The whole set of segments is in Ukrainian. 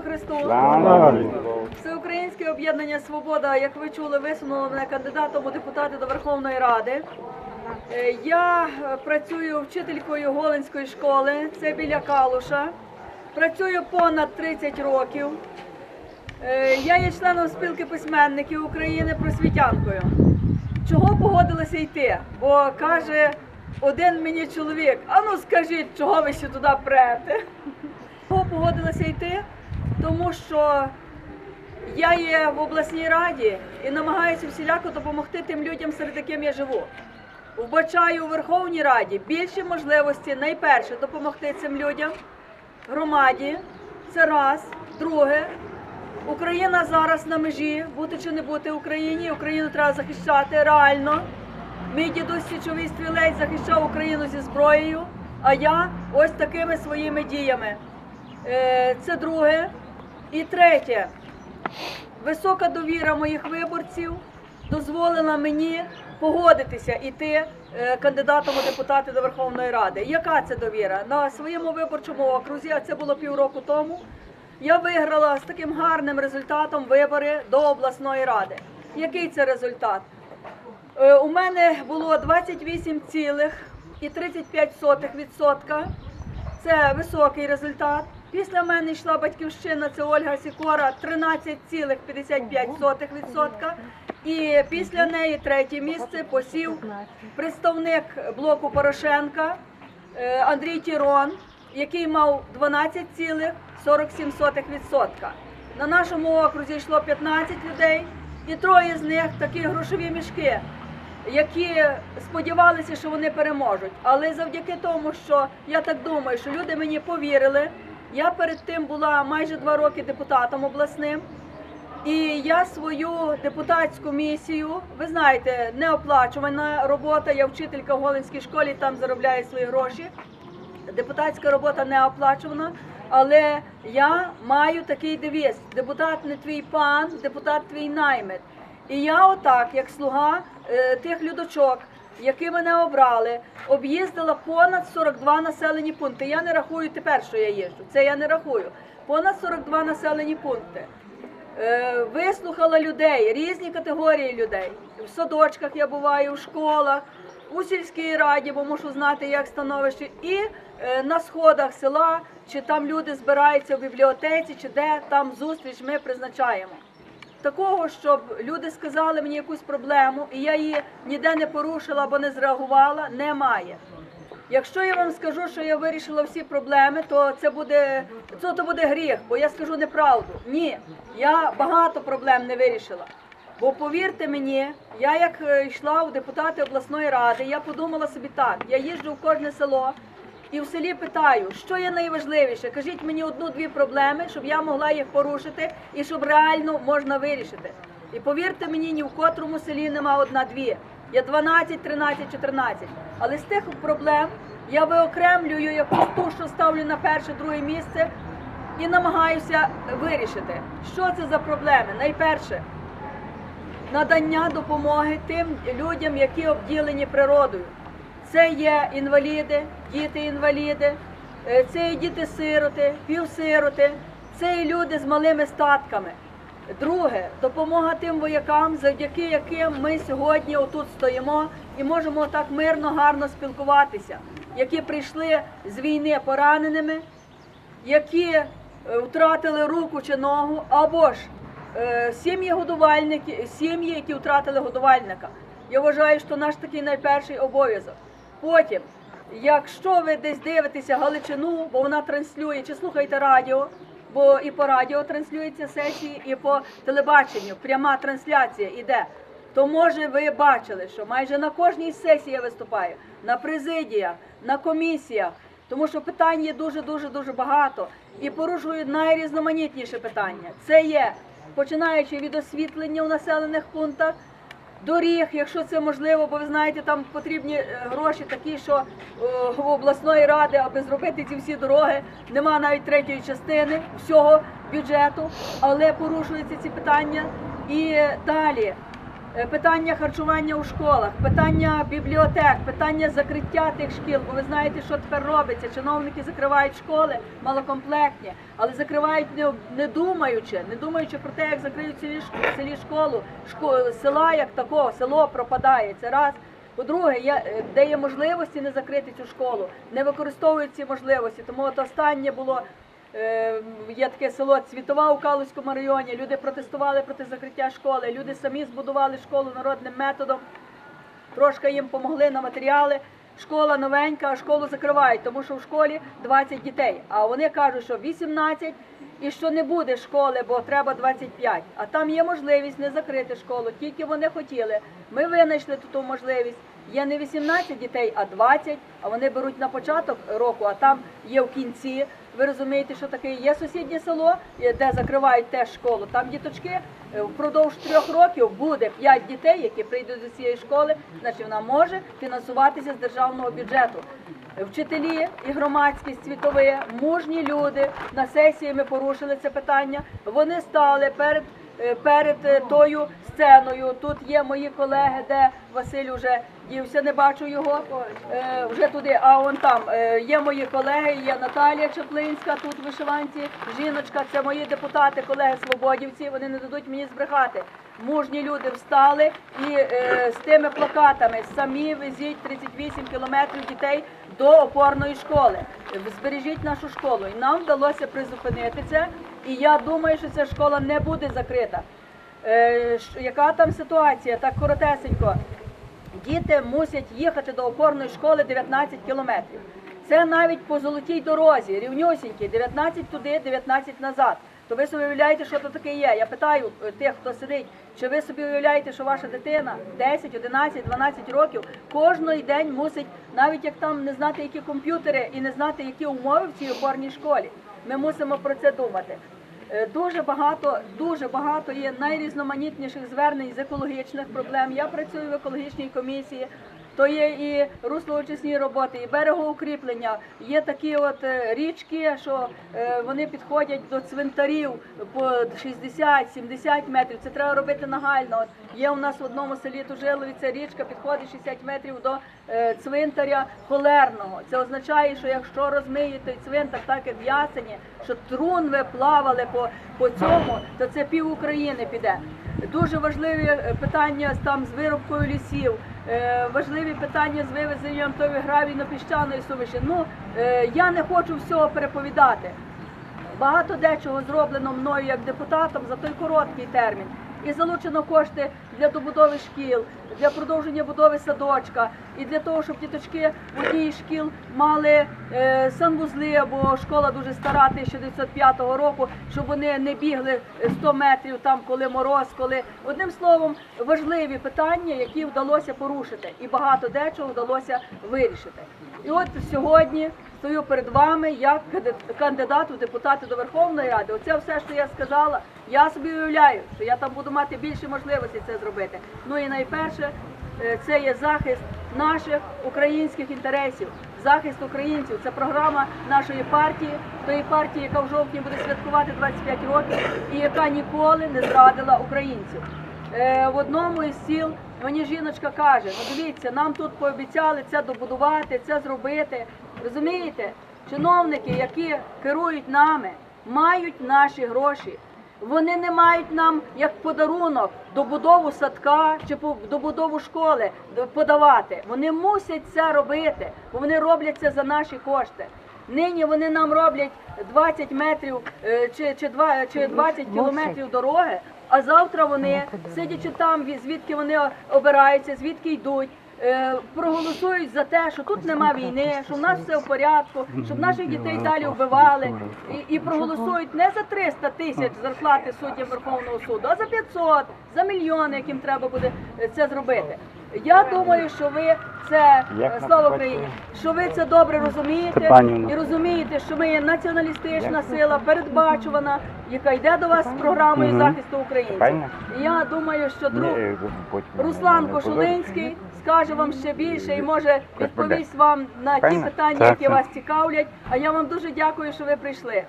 Ісусу Христу! Всеукраїнське об'єднання Свобода, як ви чули, висунуло мене кандидатом у депутати до Верховної Ради. Е, Я працюю вчителькою Голинської школи, це біля Калуша. Працюю понад 30 років. Е, Я є членом спілки письменників України просвітянкою. Чого погодилася йти? Бо каже один мені чоловік: а ну скажіть, чого ви ще туди прете? Чого погодилася йти? Тому що я є в обласній раді і намагаюся всіляко допомогти тим людям, серед яким я живу. Вбачаю у Верховній Раді більші можливості найперше допомогти цим людям, громаді. Це раз. Друге, Україна зараз на межі, бути чи не бути Україні. Україну треба захищати реально. Мій дідусь січовий стрілець захищав Україну зі зброєю, а я ось такими своїми діями. Е, Це друге. І третє. Висока довіра моїх виборців дозволила мені погодитися іти е, кандидатом у депутати до Верховної Ради. Яка це довіра? На своєму виборчому окрузі, а це було півроку тому, я виграла з таким гарним результатом вибори до обласної ради. Який це результат? Е, У мене було 28,35%. Це високий результат. Після мене йшла батьківщина, це Ольга Сікора, 13,55%. І після неї третє місце посів представник блоку Порошенка е, Андрій Тірон, який мав 12,47%. На нашому окрузі йшло 15 людей, і троє з них такі грошові мішки які сподівалися, що вони переможуть. Але завдяки тому, що я так думаю, що люди мені повірили. Я перед тим була майже два роки депутатом обласним. І я свою депутатську місію, ви знаєте, неоплачувана робота. Я вчителька в Голинській школі, там заробляю свої гроші. Депутатська робота не оплачувана, але я маю такий девіз: депутат не твій пан, депутат твій наймит. І я отак, як слуга е, тих людочок, які мене обрали, об'їздила понад 42 населені пункти. Я не рахую тепер, що я їжджу. Це я не рахую. Понад 42 населені пункти. Е, Вислухала людей, різні категорії людей. В садочках я буваю, в школах, у сільській раді, бо мушу знати, як становище, і е, на сходах села, чи там люди збираються в бібліотеці, чи де там зустріч ми призначаємо. Такого, щоб люди сказали мені якусь проблему, і я її ніде не порушила або не зреагувала, немає. Якщо я вам скажу, що я вирішила всі проблеми, то це буде це то буде гріх, бо я скажу неправду. Ні, я багато проблем не вирішила. Бо повірте мені, я як е, йшла у депутати обласної ради, я подумала собі так: я їжджу в кожне село і в селі питаю, що є найважливіше. Кажіть мені одну-дві проблеми, щоб я могла їх порушити і щоб реально можна вирішити. І повірте мені, ні в котрому селі нема одна-дві. Є 12, 13, 14. Але з тих проблем я виокремлюю якусь ту, що ставлю на перше, друге місце, і намагаюся вирішити, що це за проблеми. Найперше надання допомоги тим людям, які обділені природою. Це є інваліди, діти-інваліди, е, це є діти-сироти, півсироти, це є люди з малими статками. Друге, допомога тим воякам, завдяки яким ми сьогодні отут стоїмо і можемо так мирно, гарно спілкуватися, які прийшли з війни пораненими, які е, втратили руку чи ногу, або ж е, сім'ї годувальники, сім'ї, які втратили годувальника. Я вважаю, що наш такий найперший обов'язок. Потім, якщо ви десь дивитеся Галичину, бо вона транслює, чи слухаєте радіо, бо і по радіо транслюються сесії, і по телебаченню пряма трансляція іде. То може ви бачили, що майже на кожній сесії я виступаю, на президіях, на комісіях, тому що питань є дуже дуже дуже багато і порушують найрізноманітніші питання. Це є починаючи від освітлення у населених пунктах, доріг, якщо це можливо, бо ви знаєте, там потрібні е, гроші такі, що е, в обласної ради, аби зробити ці всі дороги, нема навіть третьої частини всього бюджету, але порушуються ці питання. І далі питання харчування у школах, питання бібліотек, питання закриття тих шкіл. Бо ви знаєте, що тепер робиться. Чиновники закривають школи малокомплектні, але закривають не, не думаючи, не думаючи про те, як закриють селі, селі школу, шко, села як такого, село пропадає. Це раз. По-друге, е, де є можливості не закрити цю школу, не використовують ці можливості. Тому от останнє було е, є таке село Цвітова у Калузькому районі. Люди протестували проти закриття школи. Люди самі збудували школу народним методом. Трошки їм помогли на матеріали. Школа новенька, а школу закривають, тому що в школі 20 дітей. А вони кажуть, що 18 і що не буде школи, бо треба 25. А там є можливість не закрити школу, тільки вони хотіли. Ми винайшли ту можливість. Є не 18 дітей, а 20, а вони беруть на початок року, а там є в кінці. Ви розумієте, що таке є сусіднє село, де закривають теж школу. Там діточки е, впродовж трьох років буде 5 дітей, які прийдуть до цієї школи, значить вона може фінансуватися з державного бюджету. Вчителі і громадськість світові, мужні люди на сесії ми порушили це питання. Вони стали перед, е, перед е, тою сценою. Тут є мої колеги, де Василь вже дівся, не бачу його е, вже туди. А он там е, є мої колеги, є Наталія Чаплинська, тут в вишиванці, жіночка, це мої депутати, колеги свободівці. Вони не дадуть мені збрехати. Мужні люди встали і е, з тими плакатами самі везіть 38 кілометрів дітей до опорної школи. Збережіть нашу школу. І нам вдалося призупинити це. І я думаю, що ця школа не буде закрита. Е, яка там ситуація? Так коротесенько. Діти мусять їхати до опорної школи 19 кілометрів. Це навіть по золотій дорозі, рівнюсінькі, 19 туди, 19 назад. То ви собі уявляєте, що то таке є? Я питаю е, тих, хто сидить, чи ви собі уявляєте, що ваша дитина 10, 11, 12 років кожний день мусить, навіть як там не знати, які комп'ютери і не знати, які умови в цій опорній школі. Ми мусимо про це думати. Е, Дуже багато, дуже багато є найрізноманітніших звернень з екологічних проблем. Я працюю в екологічній комісії. То є і руслоочисні роботи, і берегоукріплення. Є такі от е, річки, що е, вони підходять до цвинтарів по 60-70 метрів. Це треба робити нагально. От є у нас в одному селі Тужилові ця річка підходить 60 метрів до е, цвинтаря холерного. Це означає, що якщо розмиє той цвинтар, так як в Ясені, що трунви плавали по, по цьому, то це пів України піде. Дуже важливі питання там з виробкою лісів, важливі питання з вивезенням тої гравійно-піщаної суміші. Ну е, я не хочу всього переповідати. Багато дечого зроблено мною як депутатом за той короткий термін. І залучено кошти для добудови шкіл, для продовження будови садочка, і для того, щоб діточки в одній шкіл мали е, санвузли, бо школа дуже стара 1905 року, щоб вони не бігли 100 метрів там, коли мороз, коли одним словом важливі питання, які вдалося порушити, і багато дечого вдалося вирішити. І от сьогодні стою перед вами як кандид- кандидат у депутати до Верховної Ради. Оце все, що я сказала. Я собі уявляю, що я там буду мати більше можливостей це зробити. Ну і найперше, е, це є захист наших українських інтересів, захист українців. Це програма нашої партії, тої партії, яка в жовтні буде святкувати 25 років і яка ніколи не зрадила українців. Е, в одному із сіл мені жіночка каже: ну дивіться, нам тут пообіцяли це добудувати, це зробити. Розумієте, чиновники, які керують нами, мають наші гроші. Вони не мають нам як подарунок добудову садка чи добудову школи подавати. Вони мусять це робити, бо вони роблять це за наші кошти. Нині вони нам роблять 20 метрів е, чи, чи 20 кілометрів дороги, а завтра вони, сидячи там, звідки вони обираються, звідки йдуть, е, проголосують за те, що тут нема війни, що в нас все в порядку, щоб наших дітей далі вбивали, і, і проголосують не за 300 тисяч зарплати суддям Верховного суду, а за 500, за мільйони, яким треба буде е, це зробити. Я думаю, що ви це е, слава? Україні, що ви це добре розумієте і розумієте, що ми є націоналістична сила, передбачувана, яка йде до вас з програмою захисту українців. І я думаю, що друг Руслан Кошулинський скаже вам ще більше і може відповість вам на ті питання, які вас цікавлять. А я вам дуже дякую, що ви прийшли.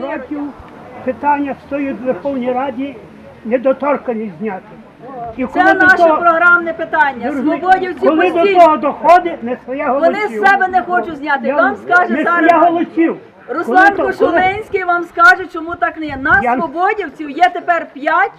років питання стоїть в Верховній Раді недоторканість зняти. І Це наше програмне питання. Свободівці Коли до того доходить, не своя голосів. Вони з себе не хочуть зняти. Я- Вам скаже не зараз своя голосів. Руслан коли- Кошулинський вам скаже, чому так не є. На Я- свободівців є тепер 5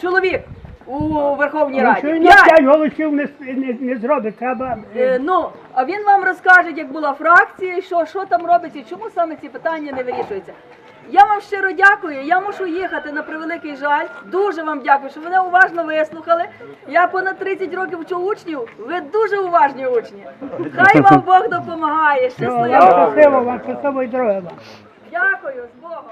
чоловік у Верховній Ну, що Раді. він на 5. голосів не, с- не, не зробить, треба... Е, Ну, а він вам розкаже, як була фракція, що, що там робиться, і чому саме ці питання не вирішуються. Я вам щиро дякую. Я мушу їхати на превеликий жаль. Дуже вам дякую, що мене уважно вислухали. Я понад 30 років вчу учнів. Ви дуже уважні учні. Хай вам Бог допомагає. Все, Щасливо. вам щасливо, вам щасливої вам. Дякую з Богом.